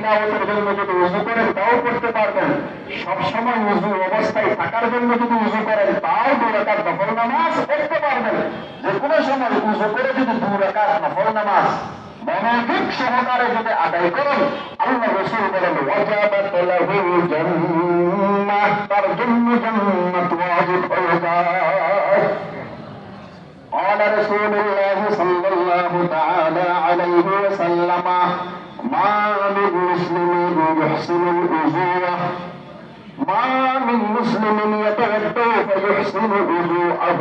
কোরআন তিলাওয়াতের জন্য যদি উজু করেন তাও করতে পারবেন সব সময় উজু অবস্থায় থাকার জন্য যদি উজু করেন তাও দু রাকাত নফল নামাজ করতে পারবেন যে কোনো সময় উজু করে যদি দু রাকাত নফল নামাজ মনোযোগ সহকারে যদি আদায় করেন আল্লাহ রসুল বলেন ওয়াজাবাত লাহু জান্নাহ তার জন্য জান্নাত ওয়াজিব হয়ে যায় قال رسول الله صلى الله تعالى عليه وسلم ما من مسلم يحسن الأجوة ما من مسلم يتوضا فيحسن وضوءه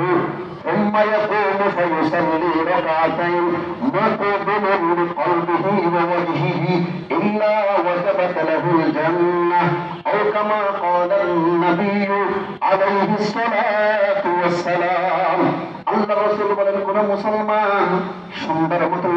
ثم يقوم فيصلي ركعتين مقبل بقلبه ووجهه الا وجبت له الجنه او كما قال النبي عليه الصلاه والسلام আল্লাহ রসুল বলেন কোন মুসলমান সুন্দর মতো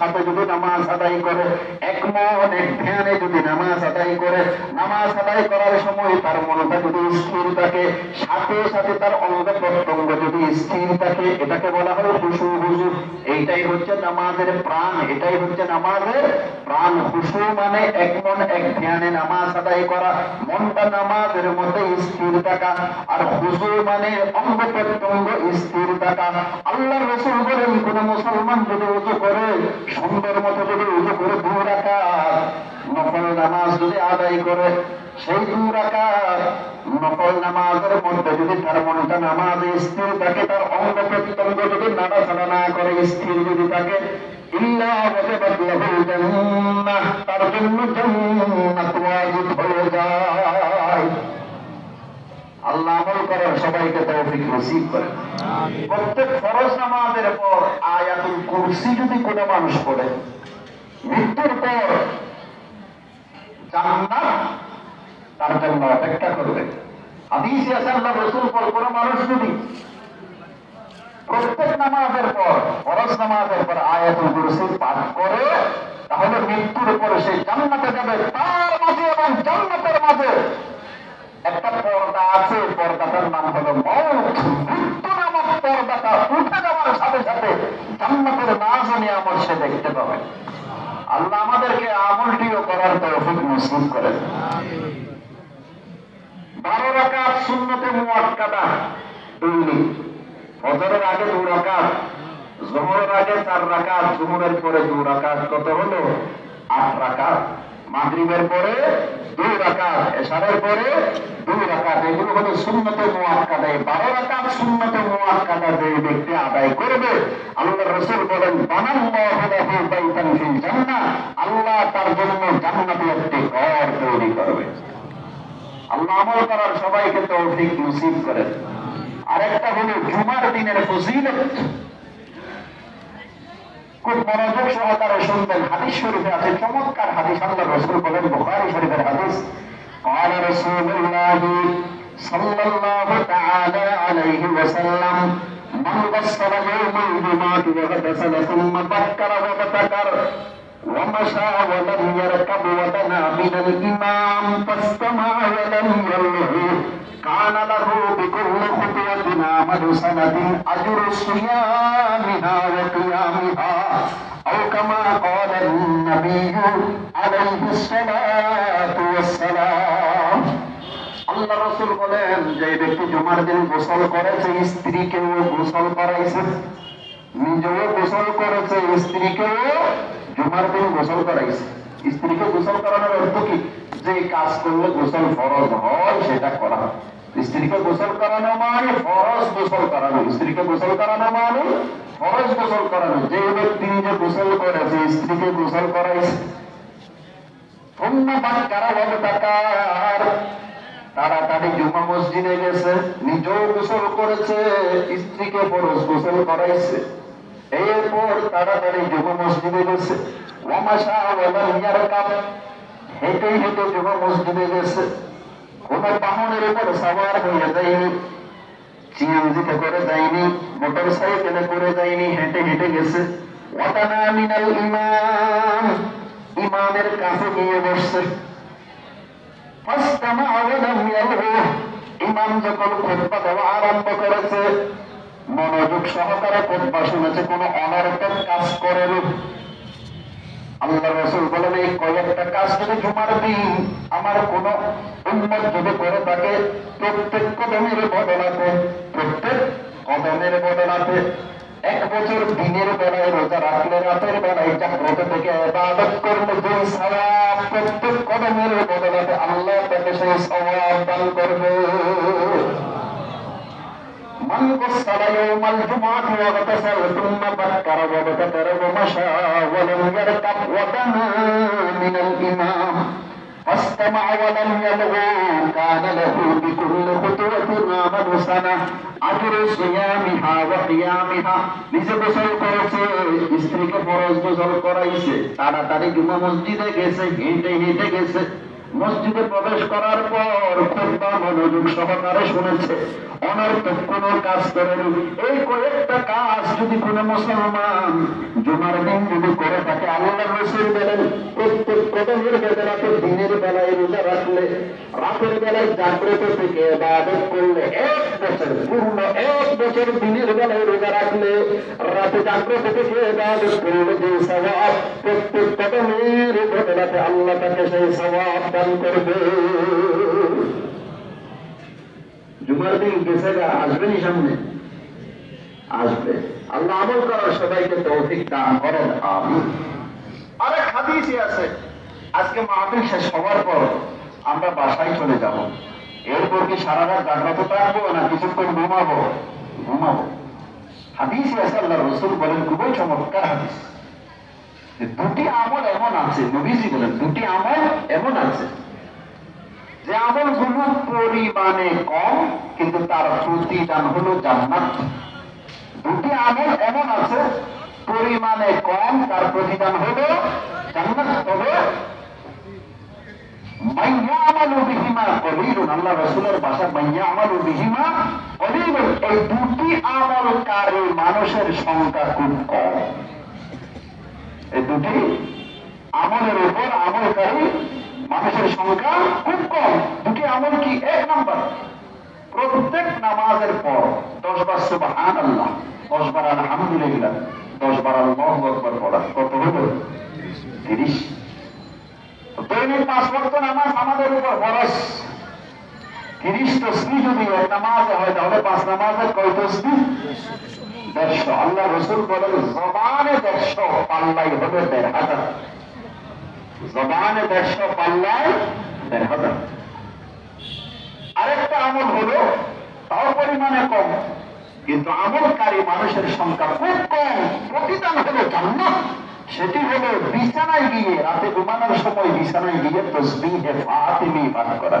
সাথে যদি নামাজ আদায় করে, এক মন এক ধ্যানে যদি নামাজ আদায় করে, নামাজ আদায় করার সময় তার মনটা যদি স্থির থাকে, সাথে সাথে তার অঙ্গ প্রত্যঙ্গ যদি স্থির থাকে, এটাকে বলা হয় খুশু হুজু। এইটাই হচ্ছে নামাজের প্রাণ, এটাই হচ্ছে নামাজের প্রাণ। খুশু মানে এক মন, এক ধ্যানে নামাজ আদায় করা। মনটা নামাজের মধ্যে স্থির থাকা। আর হুজু মানে অঙ্গ প্রত্যঙ্গ স্থির থাকা। আল্লাহ রসুল বলেন, কোন মুসলমান যদি উজু করে সুন্দর মতো যদি উজু করে দু রাখা নফল নামাজ যদি আদায় করে, সেই দু রাখা নফল নামাজের মধ্যে যদি তার মনটা নামাজ স্থির থাকে, তার অঙ্গ প্রত্যঙ্গ যদি নাড়াচাড়া না করে, স্থির যদি থাকে তার জন্য জান্নাত হয়ে যায়। আল্লাহ আমল করার সবাইকে তৌফিক নসিব করেন। প্রত্যেক ফরজ নামাজের পর আয়াতুল কুরসি যদি কোনো মানুষ পড়ে মৃত্যুর পর জান্নাত তার জন্য অপেক্ষা করবে। হাদিসে আছে আল্লাহ রসুল পর কোনো মানুষ যদি প্রত্যেক নামাজের পর ফরজ নামাজের পর আয়াতুল কুরসি পাঠ করে তাহলে মৃত্যুর পরে সে জান্নাতে যাবে তার মাঝে এবং জান্নাতের মাঝে। সে দেখতে আল্লাহ আমাদেরকে আমলটিও করার তৌফিক নসিব করেন। বারো রাকাত শূন্যতে মুয়াক্কাদা। ডুইলি ফজরের আগে দু রাকাত, জোহরের আগে চার রাকাত জোহরের পরে দু রাকাত। কত হলো? আট রাকাত। মাগরিবের পরে, দুই রাকাত এশারের পরে, দুই রাকাত এগুলো হলো শূন্যতে মুয়াক্কাদা এই বারো রাকাত শূন্যতে মুয়াক্কাদা যে ব্যক্তি আদায় করবে আল্লাহ রসুল বলেন, বানাল্লাহু লাহু বাইতান ফিল জান্নাহ আল্লাহ তার জন্য জান্নাতে একটি ঘর তৈরি করবে। আল্লাহ আমল করার সবাইকে তৌফিক নসিব করেন। আরেকটা হলো জুমার দিনের ফজিলত। খুব মনোযোগ সহকারে শুনবেন হাদিস শরীফে আছে চমৎকার হাদিস আল্লাহ রসুল বলেন বুখারী শরীফের হাদিস قال رسول الله صلى الله تعالى عليه وسلم من بصر يوم الجمعة وغتسل ثم بكر وابتكر ومشى ولم يركب ودنا من الإمام فاستمع ولم يلغ كان له بكل خطوة عمل سنة أجر صيامها وقيامها أو كما قال النبي عليه الصلاة والسلام আল্লাহ রসুল বলেন যে ব্যক্তি জুমার দিন গোসল করেছে স্ত্রীকেও গোসল করাইছে নিজেও গোসল করেছে স্ত্রীকেও জুমার দিন গোসল করাইছে স্ত্রীকে গোসল করানোর অর্থ কি যে কাজ করলে গোসল ফরজ হয় সেটা করা স্ত্রীকে গোসল করানো মানে ফরজ গোসল করানো স্ত্রীকে গোসল করানো মানে ফরজ গোসল করানো যে ব্যক্তি নিজে গোসল করেছে স্ত্রীকে গোসল করাইছে। জুমা মসজিদে গেছে, নিজেও গোসল করেছে, স্ত্রীকে গোসল করাইছে। এরপর যুব মসজিদে গেছে। হেঁটে হেঁটে যুব মসজিদে গেছে। কোন বাহনের উপর সাবার হয়ে যায়নি সিএনজিতে করে যায়নি মোটর সাইকেলে করে যায়নি, হেঁটে হেঁটে গেছে। ওয়াতানা ইমামের কাছে গিয়ে বসছে। ইমাম যখন খুতবা দেওয়া আরম্ভ করেছে, মনোযোগ সহকারে খুতবা শুনেছে, কোনো অনর্থক কাজ করেনি। আল্লাহ রসুল বলেন, এই কয়েকটা কাজ যদি জুমার দিন আমার কোন উন্মত যদি করে থাকে, প্রত্যেক কদমের বদলাতে, প্রত্যেক কদমের বদলাতে বছর দিনের বেলায় রোজা রাখলে রাতের বেলায় জাগ্রত থেকে ইবাদত করলে যে সওয়াব প্রত্যেক কদমের বদলাতে আল্লাহ তাকে সেই সওয়াব দান করবে من غسل يوم الجمعة واغتسل ثم بكر وابتكر ومشى ولم يركب ودنا من الإمام فاستمع ولم يلغو كان له بكل خطوة অবসানা আজর সুয়ামিহা ওয়া কিয়ামিহা নিজে গোসল করেছে স্ত্রীকে ফরজ গোসল করাইছে তাড়াতাড়ি জুমা মসজিদে গেছে হেঁটে হেঁটে গেছে মসজিদে প্রবেশ করার পর খুববা মনোযোগ সহকারে শুনেছে। অনর্থক কোন কাজ করেনি। এই কয়েকটা কাজ যদি কোন মুসলমান জুমার দিন যদি করে থাকে আল্লাহ রসুল বলেন, প্রত্যেক কদমের বেদনাতে দিনের বেলায় রোজা রাখলে, রাতের বেলায় জাগ্রত থেকে ইবাদত করলে, এক বছর পূর্ণ এক বছর দিনের বেলায় রোজা রাখলে, রাতে জাগ্রত থেকে ইবাদত করলে যে সওয়াব প্রত্যেক কদমের বদলাতে আল্লাহ তাকে সেই সওয়াব দান করবে। জুমার দিন গেছে আসবেনি সামনে? আসবে। আল্লাহ আমল করার সবাইকে তৌফিক দান করেন আমি আরেক হাদিসই আছে, আজকে মাহফিল শেষ হওয়ার পর আমরা বাসায় চলে যাব। এরপর কি সারা রাত জাগ্রত থাকব না কিছুক্ষণ ঘুমাবো? ঘুমাবো। হাদিসই আছে আল্লাহ রসুল বলেন, খুবই চমৎকার হাদিস। দুটি আমল এমন আছে, নবীজি বলেন, দুটি আমল এমন আছে। যে আমলগুলো পরিমাণে কম, কিন্তু তার প্রতিদান হলো জান্নাত। দুটি আমল এমন আছে, পরিমাণে কম, তার প্রতিদান হলো জান্নাত। তবে মাইয়া আমালু বিহিমা কলিলুন আল্লাহ রসুলের ভাষা মাইয়া আমালু বিহিমা কলিলুন এই দুটি আমলকারী মানুষের সংখ্যা খুব কম। এই দুটি আমলের উপর আমলকারী মানুষের সংখ্যা খুব কম। দুটি আমল কি? এক নম্বর। প্রত্যেক নামাজের পর দশ বার সুবহান আল্লাহ দশ বার আলহামদুলিল্লাহ, দশ বার আল্লাহ আকবর পড়া। কত হলো তিরিশ। দৈনিক পাঁচ ওয়াক্ত নামাজ আমাদের উপর খরচ তিরিশ তো তসবি যদি এক নামাজে হয়, তাহলে পাঁচ নামাজের কয় তসবি? দেড়শো আল্লাহ রসুল বলেন, জবানে দেড়শো পাল্লাই হবে দেড় হাজার জবানে দেড়শো পাল্লায় দেড় হাজার আরেকটা আমল হলো, তাও পরিমাণে কম, কিন্তু আমলকারী মানুষের সংখ্যা খুব কম। প্রতিদান হলো জান্নাত। সেটি হলো বিছানায় গিয়ে, রাতে ঘুমানোর সময় বিছানায় গিয়ে তসবিহে ফাতিমি পাঠ করা।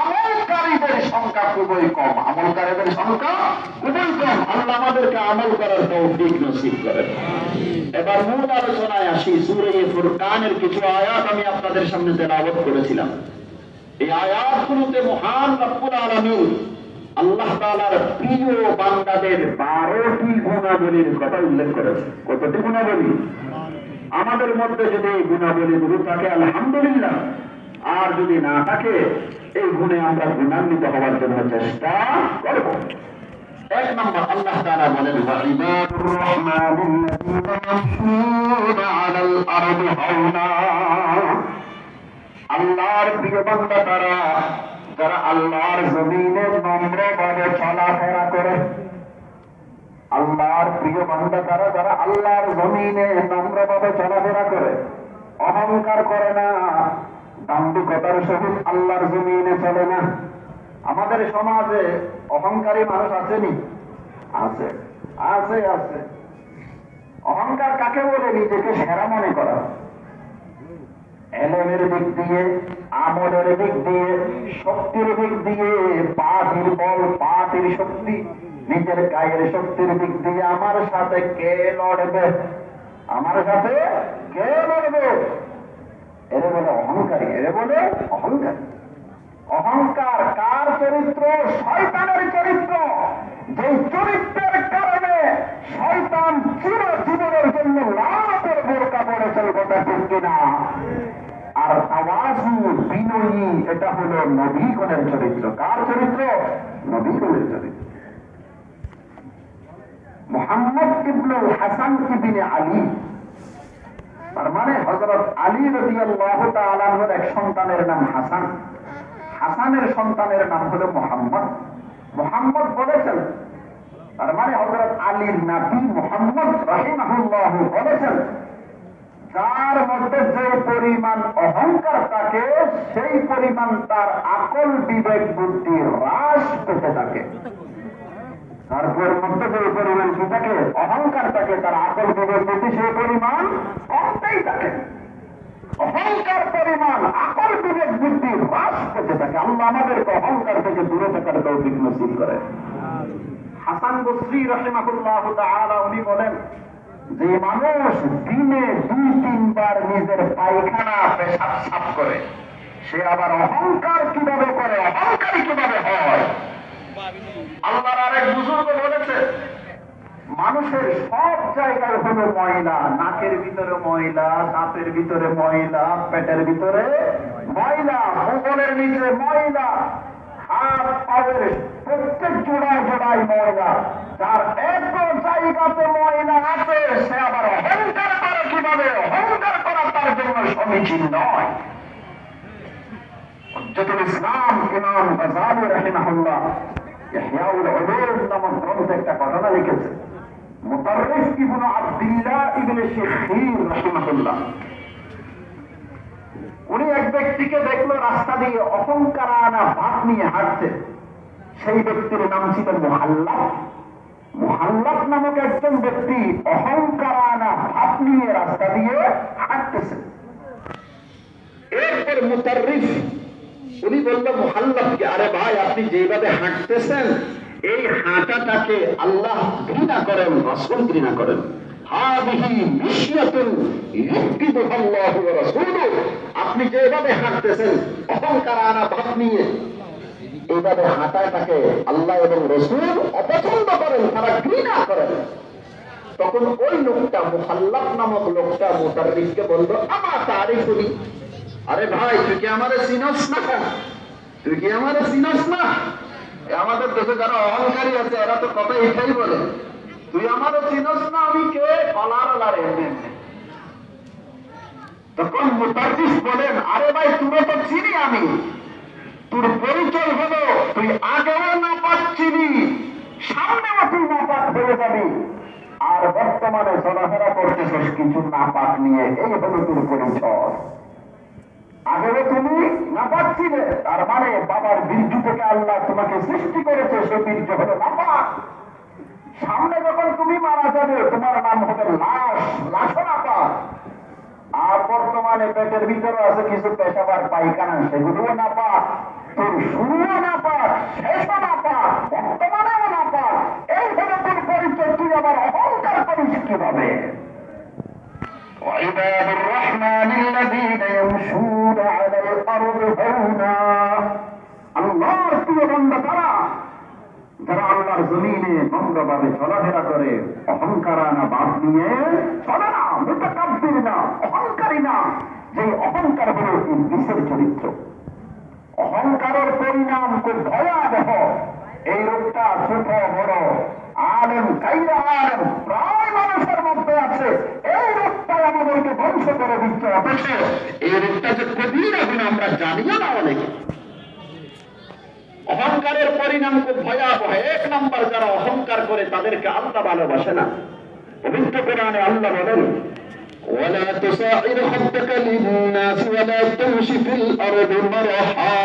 আমলকারীদের সংখ্যা খুবই কম। আমলকারীদের সংখ্যা খুবই কম। আল্লাহ আমাদেরকে আমল করার তৌফিক নসিব করেন। এবার মূল আলোচনায় আসি। সূরা ফুরকানের কিছু আয়াত আমি আপনাদের সামনে তেলাওয়াত করেছিলাম। এই আয়াতগুলোতে মহান রব্বুল আলামিন আল্লাহ তাআলার প্রিয় বান্দাদের বারোটি গুণাবলীর কথা উল্লেখ করেছে কতটি গুণাবলী? আমাদের মধ্যে যদি এই গুণাবলীগুলো থাকে আলহামদুলিল্লাহ। আর যদি না থাকে এই গুণে আমরা গুণান্বিত হওয়ার জন্য চেষ্টা করব। এক নম্বর, আল্লাহ তাআলা বলেন আল্লাহর প্রিয় বান্দা তারা, যারা আল্লাহর জমিনে নম্রভাবে চলাফেরা করে, আল্লাহর প্রিয় বান্দা তারা, যারা আল্লাহর জমিনে নম্রভাবে চলাফেরা করে, অহংকার করে না দাম্ভিকতার সহিত আল্লাহর জমিনে চলে না। আমাদের সমাজে অহংকারী মানুষ আছেনি? আছে আছে আছে। অহংকার কাকে বলে? নিজেকে সেরা মনে করা। এলেমের দিক দিয়ে, আমলের দিক দিয়ে, শক্তির দিক দিয়ে পাটির বল পাটির শক্তি, নিজের গায়ের শক্তির দিক দিয়ে আমার সাথে কে লড়বে? আমার সাথে কে লড়বে? এরে বলে অহংকারী, এরে বলে অহংকারী। অহংকার কার চরিত্র? শয়তানের চরিত্র। যে চরিত্রের কারণে শয়তান চির জীবনের জন্য লাভের বোরকা পড়েছেন কথা ঠিক কিনা? আর আওয়াজু বিনয়ী, এটা হলো নবীগণের চরিত্র। কার চরিত্র? নবীগণের চরিত্র। মোহাম্মদ ইবনুল হাসান ইবিনে আলী তার মানে হজরত আলী রবি এক সন্তানের নাম হাসান। হাসানের সন্তানের নাম হলো মোহাম্মদ। মোহাম্মদ বলেছেন, তার মানে হজরত আলীর নাবি মোহাম্মদ রাহিমাহুল্লাহ বলেছেন, যার মধ্যে যে পরিমাণ অহংকার থাকে, সেই পরিমাণ তার আকল বিবেক বুদ্ধি হ্রাস পেতে থাকে। তারপর মধ্যে যে পরিমাণ কি থাকে অহংকার থাকে তার আকল বিবেক বুদ্ধি সেই পরিমাণ কমতেই থাকে। অহংকার পরিমাণ আকল বিবেক বুদ্ধি হ্রাস পেতে থাকে। আল্লাহ আমাদেরকে অহংকার থেকে দূরে থাকার তৌফিক নসিব করে। হাসান বসরি রহিমাহুল্লাহ তাআলা উনি বলেন, যে মানুষ দিনে দুই, তিনবার নিজের পায়খানা পেশাব সাফ করে, সে আবার অহংকার কীভাবে করে, অহংকারী কীভাবে হয়? আল্লাহর আরেক বুজুর্গ বলেছে, মানুষের সব জায়গায় হলো ময়লা, নাকের ভিতরে ময়লা, দাঁতের ভিতরে ময়লা, পেটের ভিতরে ময়লা ভূগোলের নিচে ময়লা, হাত, পায়ের প্রত্যেক জোড়ায় জোড়ায় ময়লা। যার এত জায়গাতে ময়লা আছে, সে আবার অহংকার করে কীভাবে? অহংকার করা তার জন্য সমীচীন নয়। হজ্জতুল ইসলাম ইমাম গাজালি রাহিমাহুল্লাহ উনি এক ব্যক্তিকে দেখল, রাস্তা দিয়ে অহংকারানা ভাব নিয়ে হাঁটছে। সেই ব্যক্তির নাম ছিল মোহাল্লাফ। মোহাল্লাফ নামক একজন ব্যক্তি অহংকারানা ভাব নিয়ে রাস্তা দিয়ে হাঁটতেছে এরপর মুতাররিফ উনি বলল, মোহাল্লাফকে, আরে ভাই, আপনি যেভাবে হাঁটতেছেন, এই হাঁটাটাকে আল্লাহ ঘৃণা করেন, রসুল ঘৃণা করেন। আপনি যেভাবে হাঁটতেছেন, অহংকার আনা ভাব নিয়ে এইভাবে হাঁটাটাকে আল্লাহ এবং রসুল অপছন্দ করেন, তারা ঘৃণা করেন। তখন ওই লোকটা, মুহাল্লাফ নামক লোকটা মুতাররিফকে বলল, আমা তারিফুনি? আরে ভাই, তুই কি আমারে চিনস না কি চিনস না? আমাদের দেশে যারা অহংকারী আছে, এরা তো কথা এটাই বলে। তুই চিনস না, আমি কে? কলার। তখন মুতার্জিস বলেন, আরে ভাই তুই তো চিনি আমি। তোর পরিচয় হলো, তুই আগেও না পাচ্ছিলি সামনেও তুই না পাক হয়ে যাবি। আর বর্তমানে চলাফেরা করতেছিস কিছু না পাক নিয়ে, এই হলো তোর পরিচয়। আগেও তুমি না পাচ্ছিলে তার মানে বাবার বীর্য থেকে আল্লাহ তোমাকে সৃষ্টি করেছে, সে বীর্য হলো নাপাক। সামনে যখন তুমি মারা যাবে, তোমার নাম হবে লাশ লাশও নাপাক। আর বর্তমানে পেটের ভিতরে আছে কিছু পেশাবার পায়খানা, সেগুলোও না পাক তোর শুরুও না পাক শেষও না পাক বর্তমানেও না পাক এই হলো তোর পরিচয়, তুই আবার অহংকার করিস কীভাবে? নম্রভাবে চলাফেরা করে, অহংকারানা বাদ নিয়ে চলে না মোটাকাব্যের না অহংকারী না যে অহংকার হল ইংলিশের চরিত্র। অহংকারের পরিণাম খুব ভয়াবহ। এই রোগটা ছোট, বড়, আলেম, কাইরা আলেম, প্রায় মানুষের মধ্যে আছে। এই রোগটাই আমাদেরকে ধ্বংস করে দিচ্ছে, অথচ এই রোগটা যে কবির আমরা জানিও না অনেকে। অহংকারের পরিণাম খুব ভয়াবহ। এক নম্বর যারা অহংকার করে, তাদেরকে আল্লাহ ভালোবাসে না। পবিত্র কোরআনে আল্লাহ বলেন ولا تسعر خدك للناس ولا تمشي في الأرض مرحا